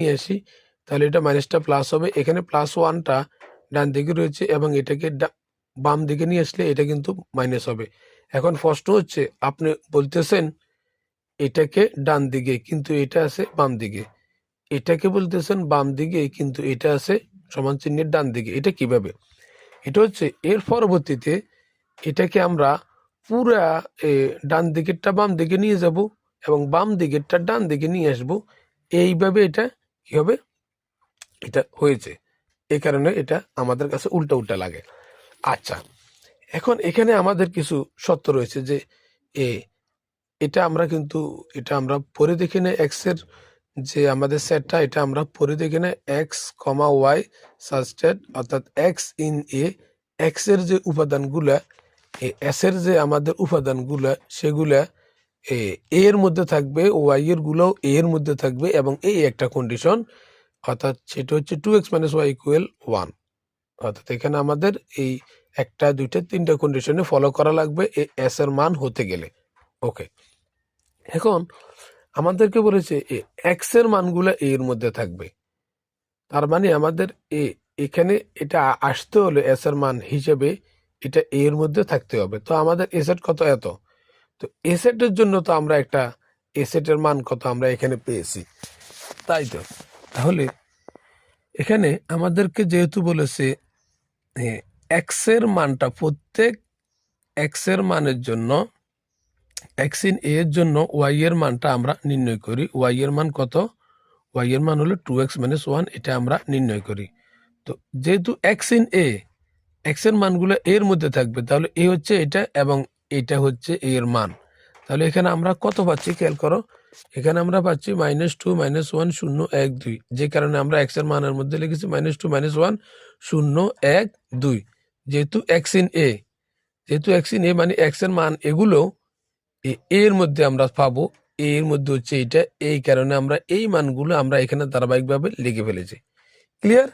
নিয়ে আসি, তাহলে এটা মাইনাসটা প্লাস হবে। এখানে প্লাস ওয়ানটা ডান দিকে রয়েছে এবং এটাকে বাম দিকে নিয়ে আসলে এটা কিন্তু মাইনাস হবে। এখন প্রশ্ন হচ্ছে, আপনি বলতেছেন এটাকে ডান দিকে, কিন্তু এটা আছে বাম দিকে। এটাকে বলতেছেন বাম দিকে, কিন্তু এটা আছে সমান চিহ্নের ডান দিকে। এটা কীভাবে? এটা হচ্ছে এর পরবর্তীতে এটাকে আমরা পুরা ডান দিকেরটা বাম দিকে নিয়ে যাব এবং বাম দিকেরটা ডান দিকে নিয়ে আসব। এইভাবে এটা কি হবে? এটা হয়েছে। এ কারণে এটা আমাদের কাছে উল্টা উল্টা লাগে। আচ্ছা এখন এখানে আমাদের কিছু সত্য রয়েছে যে, এ, এটা আমরা কিন্তু, এটা আমরা পরে দেখি না এক্সের যে আমাদের সেটটা, এটা আমরা পরে দেখি না এক্স কমা ওয়াই সাস্টেড অর্থাৎ এক্স ইন এ এক্সের যে উপাদানগুলা, এ এস এর যে আমাদের উপাদানগুলা, সেগুলা এ এ এর মধ্যে থাকবে ওয়াই এরগুলো এ এর মধ্যে থাকবে এবং এই একটা কন্ডিশন অর্থাৎ সেটা হচ্ছে two X minus Y equal one অর্থাৎ এখানে আমাদের এই একটা, দুইটা, তিনটা কন্ডিশনে ফলো করা লাগবে এই এস এর মান হতে গেলে। ওকে এখন আমাদেরকে বলেছে এ এক্সের মানগুলো এ এর মধ্যে থাকবে। তার মানে আমাদের এ, এখানে এটা আসতে হলে এস এর মান হিসেবে এটা এ এর মধ্যে থাকতে হবে। তো আমাদের এসেট কত এত? তো এসেটের জন্য তো আমরা একটা এসেটের মান কত আমরা এখানে পেয়েছি। তাই তো? তাহলে এখানে আমাদেরকে যেহেতু বলেছে এক্সের মানটা প্রত্যেক এক্সের মানের জন্য এক্স ইন এ এর জন্য ওয়াই এর মানটা আমরা নির্ণয় করি। ওয়াই এর মান কত? ওয়াই এর মান হলো টু এক্স মাইনাস ওয়ান এটা আমরা নির্ণয় করি। তো যেহেতু এক্স ইন এ এক্সের মানগুলো এর মধ্যে থাকবে, তাহলে এ হচ্ছে এটা এবং এটা হচ্ছে এর মান। তাহলে এখানে আমরা কত পাচ্ছি? খেয়াল করো, এখানে আমরা পাচ্ছি মাইনাস টু মাইনাস ওয়ান শূন্য এক, দুই। যে কারণে আমরা এক্সের মানের মধ্যে লিখেছি মাইনাস টু মাইনাস ওয়ান শূন্য এক, দুই। যেহেতু এক্স ইন এ যেহেতু এক্স ইন এ মানে এক্সের মান এগুলো এর মধ্যে আমরা পাবো, এর মধ্যে হচ্ছে এটা, এই কারণে আমরা এই মানগুলো আমরা এখানে ধারাবাহিকভাবে লিখে ফেলেছি। ক্লিয়ার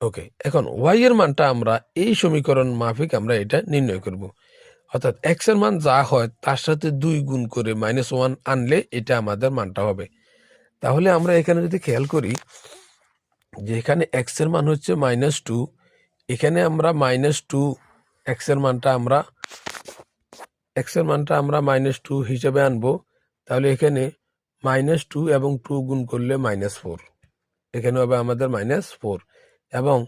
ওকে এখন ওয়াই এর মানটা আমরা এই সমীকরণ মাফিক আমরা এটা নির্ণয় করব। অর্থাৎ এক্সের মান যা হয়, তার সাথে দুই গুণ করে মাইনাস ওয়ান আনলে এটা আমাদের মানটা হবে। তাহলে আমরা এখানে যদি খেয়াল করি যে এখানে এক্সের মান হচ্ছে মাইনাস টু এখানে আমরা মাইনাস টু এক্সের মানটা আমরা এক্সের মানটা আমরা মাইনাস টু হিসেবে আনব। তাহলে এখানে মাইনাস টু এবং টু গুণ করলে মাইনাস ফোর এখানে হবে আমাদের মাইনাস ফোর এবং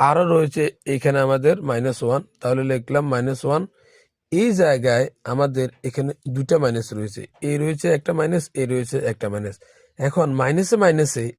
আরও রয়েছে, এখানে আমাদের মাইনাস ওয়ান তাহলে লিখলাম মাইনাস ওয়ান এই জায়গায় আমাদের এখানে দুটা মাইনাস রয়েছে। এ রয়েছে একটা মাইনাস এ রয়েছে একটা মাইনাস এখন মাইনাসে মাইনাসে